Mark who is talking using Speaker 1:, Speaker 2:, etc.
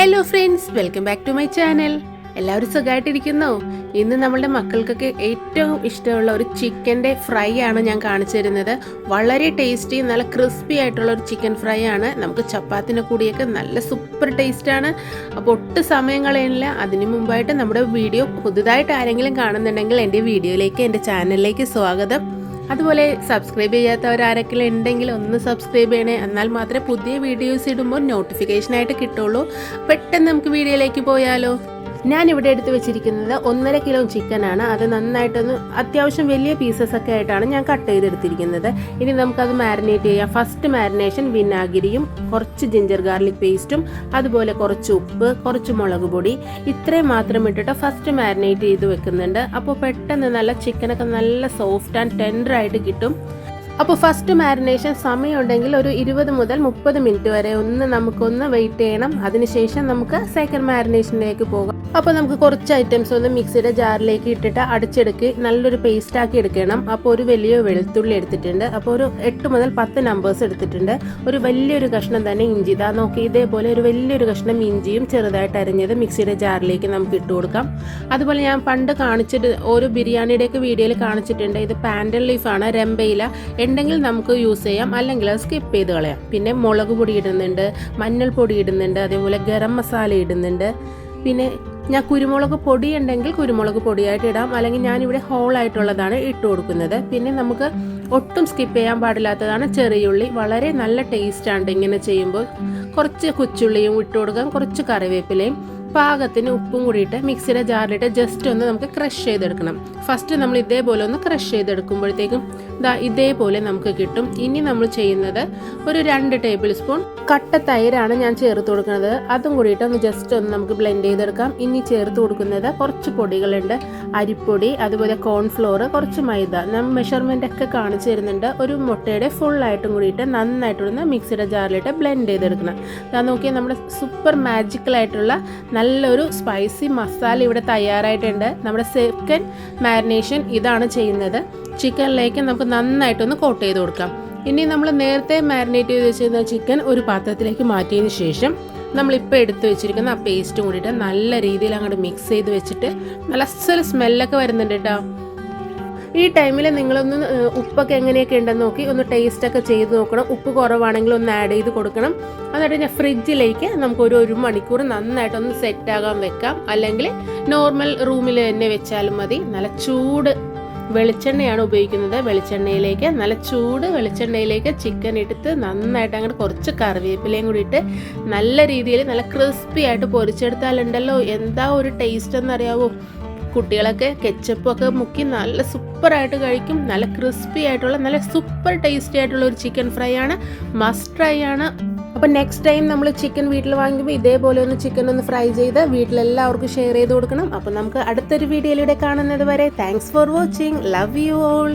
Speaker 1: Hello friends welcome back to my channel എല്ലാവരും സുഖമായിട്ടിരിക്കുന്നോ ഇന്ന് നമ്മളുടെ മക്കൾക്കൊക്കെ ഏറ്റവും ഇഷ്ടമുള്ള ഒരു ചിക്കന്റെ ഫ്രൈ ആണ് ഞാൻ കാണിച്ചു തരുന്നത്. വളരെ ടേസ്റ്റി നല്ല ക്രിസ്പി ആയിട്ടുള്ള ഒരു ചിക്കൻ ഫ്രൈ ആണ്. നമുക്ക് ചപ്പാത്തിന്റെ കൂടിയൊക്കെ നല്ല സൂപ്പർ ടേസ്റ്റ് ആണ്. അപ്പോൾ ഒട്ടും സമയം കളയുന്നില്ല. അതിനു മുമ്പായിട്ട് നമ്മുടെ വീഡിയോ പുതുതായിട്ട് ആരെങ്കിലും കാണുന്നുണ്ടെങ്കിൽ എന്റെ വീഡിയോയിലേക്ക് എന്റെ ചാനലിലേക്ക് സ്വാഗതം. അതുപോലെ സബ്സ്ക്രൈബ് ചെയ്യാത്തവർ ഉണ്ടെങ്കിൽ ഒന്ന് സബ്സ്ക്രൈബ് ചെയ്യണേ. എന്നാൽ മാത്രമേ പുതിയ വീഡിയോസ് ഇടുമ്പോൾ നോട്ടിഫിക്കേഷനായിട്ട് കിട്ടുള്ളൂ. പെട്ടെന്ന് നമുക്ക് വീഡിയോയിലേക്ക് പോയാലോ? ഞാൻ ഇവിടെ എടുത്ത് വെച്ചിരിക്കുന്നത് ഒന്നര കിലോ ചിക്കൻ ആണ്. അത് നന്നായിട്ടൊന്ന് അത്യാവശ്യം വലിയ പീസസ് ഒക്കെ ആയിട്ടാണ് ഞാൻ കട്ട് ചെയ്തെടുത്തിരിക്കുന്നത്. ഇനി നമുക്കത് മാരിനേറ്റ് ചെയ്യാം. ഫസ്റ്റ് മാരിനേഷൻ വിനാഗിരിയും കുറച്ച് ജിഞ്ചർ ഗാർലിക് പേസ്റ്റും അതുപോലെ കുറച്ച് ഉപ്പ് കുറച്ച് മുളക് പൊടി. ഇത്രയും മാത്രം ഇട്ടിട്ട് ഫസ്റ്റ് മാരിനേറ്റ് ചെയ്ത് വെക്കുന്നുണ്ട്. അപ്പോൾ പെട്ടെന്ന് നല്ല ചിക്കനൊക്കെ നല്ല സോഫ്റ്റ് ആൻഡ് ടെൻഡർ ആയിട്ട് കിട്ടും. അപ്പോൾ ഫസ്റ്റ് മാരിനേഷൻ സമയമുണ്ടെങ്കിൽ ഒരു ഇരുപത് മുതൽ മുപ്പത് മിനിറ്റ് വരെ ഒന്ന് നമുക്കൊന്ന് വെയിറ്റ് ചെയ്യണം. അതിനുശേഷം നമുക്ക് സെക്കൻഡ് മാരിനേഷനിലേക്ക് പോകാം. അപ്പോൾ നമുക്ക് കുറച്ച് ഐറ്റംസ് ഒന്ന് മിക്സിയുടെ ജാറിലേക്ക് ഇട്ടിട്ട് അടിച്ചെടുക്കി നല്ലൊരു പേസ്റ്റ് ആക്കി എടുക്കണം. അപ്പോൾ ഒരു വലിയ വെളുത്തുള്ളി എടുത്തിട്ടുണ്ട്. അപ്പോൾ ഒരു എട്ട് മുതൽ പത്ത് നമ്പേഴ്സ് എടുത്തിട്ടുണ്ട്. ഒരു വലിയൊരു കഷ്ണം തന്നെ ഇഞ്ചി. ഇതാ നോക്കി ഇതേപോലെ ഒരു വലിയൊരു കഷ്ണം ഇഞ്ചിയും ചെറുതായിട്ട് അരിഞ്ഞത് മിക്സിയുടെ ജാറിലേക്ക് നമുക്ക് ഇട്ട് കൊടുക്കാം. അതുപോലെ ഞാൻ പണ്ട് കാണിച്ചിട്ട് ഒരു ബിരിയാണിയുടെയൊക്കെ വീഡിയോയിൽ കാണിച്ചിട്ടുണ്ട്. ഇത് പാൻഡൽ ലീഫാണ് രമ്പയില. ഉണ്ടെങ്കിൽ നമുക്ക് യൂസ് ചെയ്യാം. അല്ലെങ്കിൽ അത് സ്കിപ്പ് ചെയ്ത് കളയാം. പിന്നെ മുളക് പൊടി ഇടുന്നുണ്ട് മഞ്ഞൾപ്പൊടി ഇടുന്നുണ്ട് അതേപോലെ ഗരം മസാല ഇടുന്നുണ്ട്. പിന്നെ ഞാൻ കുരുമുളക് പൊടി ഉണ്ടെങ്കിൽ കുരുമുളക് പൊടിയായിട്ട് ഇടാം. അല്ലെങ്കിൽ ഞാനിവിടെ ഹോളായിട്ടുള്ളതാണ് ഇട്ട് കൊടുക്കുന്നത്. പിന്നെ നമുക്ക് ഒട്ടും സ്കിപ്പ് ചെയ്യാൻ പാടില്ലാത്തതാണ് ചെറിയുള്ളി. വളരെ നല്ല ടേസ്റ്റാണ് ഇങ്ങനെ ചെയ്യുമ്പോൾ. കുറച്ച് കൊച്ചുള്ളിയും ഇട്ട് കൊടുക്കാം കുറച്ച് കറിവേപ്പിലയും. പാകത്തിന് ഉപ്പും കൂടിയിട്ട് മിക്സിയുടെ ജാറിലിട്ട് ജസ്റ്റ് ഒന്ന് നമുക്ക് ക്രഷ് ചെയ്തെടുക്കണം. ഫസ്റ്റ് നമ്മൾ ഇതേപോലെ ഒന്ന് ക്രഷ് ചെയ്തെടുക്കുമ്പോഴത്തേക്കും ദാ ഇതേപോലെ നമുക്ക് കിട്ടും. ഇനി നമ്മൾ ചെയ്യുന്നത് ഒരു രണ്ട് ടേബിൾ സ്പൂൺ കട്ട തൈരാണ് ഞാൻ ചേർത്ത് കൊടുക്കുന്നത്. അതും കൂടിയിട്ട് ഒന്ന് ജസ്റ്റ് ഒന്ന് നമുക്ക് ബ്ലെൻഡ് ചെയ്തെടുക്കാം. ഇനി ചേർത്ത് കൊടുക്കുന്നത് കുറച്ച് പൊടികളുണ്ട്. അരിപ്പൊടി അതുപോലെ കോൺഫ്ലോർ കുറച്ച് മൈദ. നമ്മൾ മെഷർമെന്റ് ഒക്കെ കാണിച്ചു തരുന്നുണ്ട്. ഒരു മുട്ടയുടെ ഫുള്ളായിട്ടും കൂടിയിട്ട് നന്നായിട്ടൊന്ന് മിക്സിയുടെ ജാറിലിട്ട് ബ്ലെൻഡ് ചെയ്തെടുക്കണം. അതാ നോക്കിയാൽ നമ്മുടെ സൂപ്പർ മാജിക്കലായിട്ടുള്ള നല്ലൊരു സ്പൈസി മസാല ഇവിടെ തയ്യാറായിട്ടുണ്ട്. നമ്മുടെ സെക്കൻഡ് മാരിനേഷൻ ഇതാണ് ചെയ്യുന്നത്. ചിക്കനിലേക്ക് നമുക്ക് നന്നായിട്ടൊന്ന് കോട്ട് ചെയ്ത് കൊടുക്കാം. ഇനി നമ്മൾ നേരത്തെ മാരിനേറ്റ് ചെയ്ത് വെച്ചിരുന്ന ചിക്കൻ ഒരു പാത്രത്തിലേക്ക് മാറ്റിയതിന് ശേഷം നമ്മളിപ്പോൾ എടുത്ത് വെച്ചിരിക്കുന്ന ആ പേസ്റ്റും കൂടിയിട്ട് നല്ല രീതിയിൽ അങ്ങോട്ട് മിക്സ് ചെയ്ത് വെച്ചിട്ട് നല്ല അസൽ സ്മെല്ലൊക്കെ വരുന്നുണ്ട് കേട്ടോ ഈ ടൈമിൽ നിങ്ങളൊന്ന് ഉപ്പൊക്കെ എങ്ങനെയൊക്കെ ഉണ്ടെന്ന് നോക്കി ഒന്ന് ടേസ്റ്റൊക്കെ ചെയ്ത് നോക്കണം. ഉപ്പ് കുറവാണെങ്കിൽ ഒന്ന് ആഡ് ചെയ്ത് കൊടുക്കണം. എന്നിട്ട് ഞാൻ ഫ്രിഡ്ജിലേക്ക് നമുക്ക് ഒരു ഒരു മണിക്കൂർ നന്നായിട്ടൊന്ന് സെറ്റ് ആകാൻ വെക്കാം. അല്ലെങ്കിൽ നോർമൽ റൂമിൽ തന്നെ വെച്ചാലും മതി. നല്ല ചൂട് വെളിച്ചെണ്ണയാണ് ഉപയോഗിക്കുന്നത്. വെളിച്ചെണ്ണയിലേക്ക് നല്ല ചൂട് വെളിച്ചെണ്ണയിലേക്ക് ചിക്കൻ എടുത്ത് നന്നായിട്ട് അങ്ങോട്ട് കുറച്ച് കറിവേപ്പിലയും കൂടി ഇട്ട് നല്ല രീതിയിൽ നല്ല ക്രിസ്പി ആയിട്ട് പൊരിച്ചെടുത്താലുണ്ടല്ലോ. എന്താ ഒരു ടേസ്റ്റ് എന്നറിയാവോ? കുട്ടികളൊക്കെ കെച്ചപ്പൊക്കെ മുക്കി നല്ല സൂപ്പറായിട്ട് കഴിക്കും. നല്ല ക്രിസ്പി ആയിട്ടുള്ള നല്ല സൂപ്പർ ടേസ്റ്റി ആയിട്ടുള്ള ഒരു ചിക്കൻ ഫ്രൈ ആണ്. മസ്റ്റ് ഫ്രൈ ആണ്. അപ്പം നെക്സ്റ്റ് ടൈം നമ്മൾ ചിക്കൻ വീട്ടിൽ വാങ്ങുമ്പോൾ ഇതേപോലെ ഒന്ന് ചിക്കൻ ഒന്ന് ഫ്രൈ ചെയ്ത് വീട്ടിലെല്ലാവർക്കും ഷെയർ ചെയ്ത് കൊടുക്കണം. അപ്പം നമുക്ക് അടുത്തൊരു വീഡിയോയിലൂടെ കാണുന്നത് വരെ thanks for watching love you all